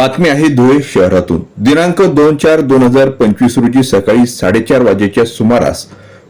बातमी आहे धुळे शहरातून. दिनांक दोन चार दोन हजार पंचवीस रोजी सकाळी साडेचार वाजेच्या सुमारास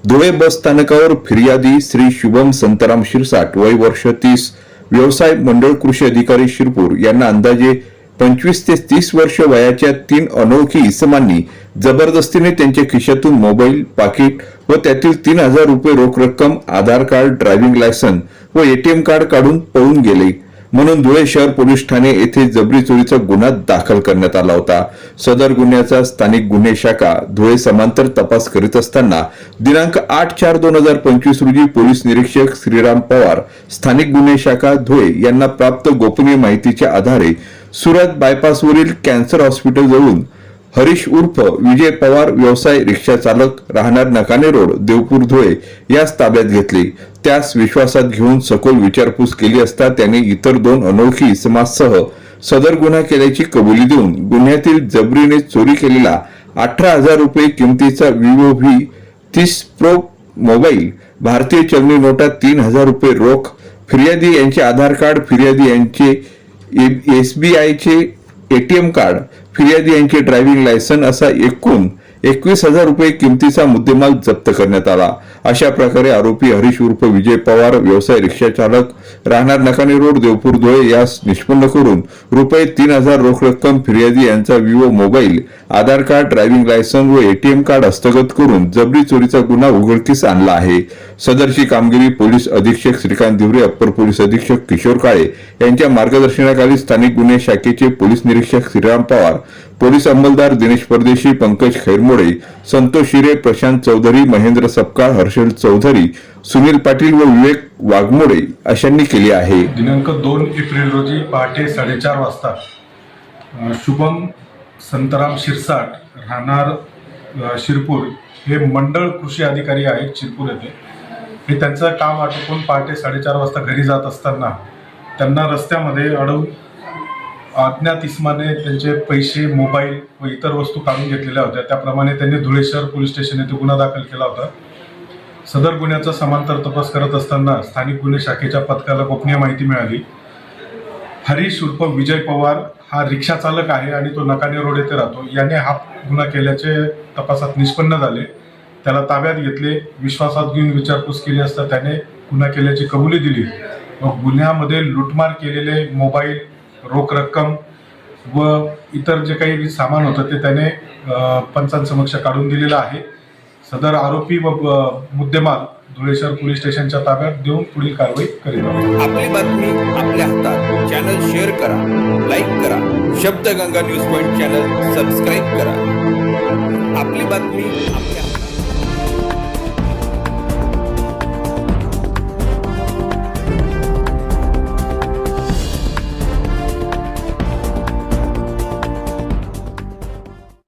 धुळे बस स्थानकावर फिर्यादी श्री शुभम संतराम शिरसाट वय वर्ष तीस व्यवसाय मंडळ कृषी अधिकारी शिरपूर यांना अंदाजे पंचवीस ते तीस वर्ष वयाच्या तीन अनोळखी इसमांनी जबरदस्तीने त्यांच्या खिशातून मोबाईल पाकिट व त्यातील तीन हजार रुपये रोख रक्कम आधार कार्ड ड्रायव्हिंग लायसन व एटीएम कार्ड काढून पळून गेले. म्हणून धुळे शहर पोलीस ठाणे येथे जबरी चोरीचा गुन्हा दाखल करण्यात आला होता. सदर गुन्ह्याचा स्थानिक गुन्हे शाखा धुळे समांतर तपास करीत असताना दिनांक आठ चार दोन हजार पंचवीस रोजी पोलीस निरीक्षक श्रीराम पवार स्थानिक गुन्हे शाखा धुळे यांना प्राप्त गोपनीय माहितीच्या आधारे सुरत बायपासवरील कॅन्सर हॉस्पिटल जवळून हरीश उर्फ विजय पवार व्यवसाय रिक्षा चालक राहणार नकाने रोड देवपूर धुळे यास ताब्यात घेतले. त्यास विश्वासात घेऊन सखोल विचारपूस केली असता त्याने इतर दोन अनोळखी समाजसह सदर गुन्हा केल्याची कबुली देऊन गुन्ह्यातील जबरीने चोरी केलेला अठरा हजार रुपये किमतीचा विवो व्ही तीस प्रो मोबाईल भारतीय चलनी नोटा तीन हजार रुपये रोख फिर्यादी यांचे आधार कार्ड फिर्यादी यांचे एसबीआयचे एटीएम कार्ड फिर्यादी यांचे ड्रायव्हिंग लायसन असा एकूण एकवीस हजार रुपये किमतीचा मुद्देमाल जप्त करण्यात आला. अशा प्रकारे आरोपी हरीश उर्फ विजय पवार व्यवसाय रिक्षा चालक राहणार नकाने रोड देवपूर धुळे यास निष्पन्न करून रुपये तीन हजार रोख रक्कम फिर्यादी यांचा Vivo mobile Aadhaar card driving license व एटीएम कार्ड हस्तगत करून जबरी चोरीचा गुन्हा उघडकीस आणला आहे. सदरची कामगिरी पोलीस अधीक्षक श्रीकांत दिवरे अप्पर पोलीस अधीक्षक किशोर काळे यांच्या मार्गदर्शनाखाली स्थानिक गुन्हे शाखेचे पोलीस निरीक्षक श्रीराम पवार पोलीस अंमलदार दिनेश परदेशी पंकज खैरम खैरमोडे संतोष शिरे प्रशांत चौधरी महेंद्र सपकाळ हर्षल चौधरी सुनील पाटील व विवेक वाघमोडे अशांनी केली आहे. दिनांक दोन एप्रिल रोजी पहाटे साडेचार वाजता शुभम संतराम शिरसाट राहणार शिरपूर हे मंडळ कृषी अधिकारी आहेत शिरपूर येथे. हे त्यांचं काम आटोपून पहाटे साडेचार वाजता घरी जात असताना त्यांना रस्त्यामध्ये अडवून अज्ञात इस्माने त्यांचे पैसे मोबाईल व इतर वस्तू काढून घेतलेल्या होत्या. त्याप्रमाणे त्यांनी धुळे शहर पोलीस स्टेशन येथे गुन्हा दाखल केला होता. सदर गुन्ह्याचा समांतर तपास करत असताना स्थानिक गुन्हे शाखेच्या पथकाला गोपनीय माहिती मिळाली. हरीश उर्फ विजय पवार हा रिक्षा चालक आहे आणि तो नकाने रोड येथे राहतो. याने हा गुन्हा केल्याचे तपासात निष्पन्न झाले. त्याला ताब्यात घेतले विश्वासात घेऊन विचारपूस केली असता त्याने गुन्हा केल्याची कबुली दिली व गुन्ह्यामध्ये लुटमार केलेले मोबाईल रोख रक्कम व इतर जे काही सामान होतं ते त्याने पंचांसमक्ष काढून दिलेलं आहे. सदर आरोपी व मुद्देमाल धुळे शहर पोलीस स्टेशनच्या ताब्यात देऊन पुढील कारवाई करीत आहोत. आपली बातमी आपल्या हातात. चॅनल शेअर करा लाईक करा. Shabdganga news point channel subscribe करा. आपली बातमी आपल्या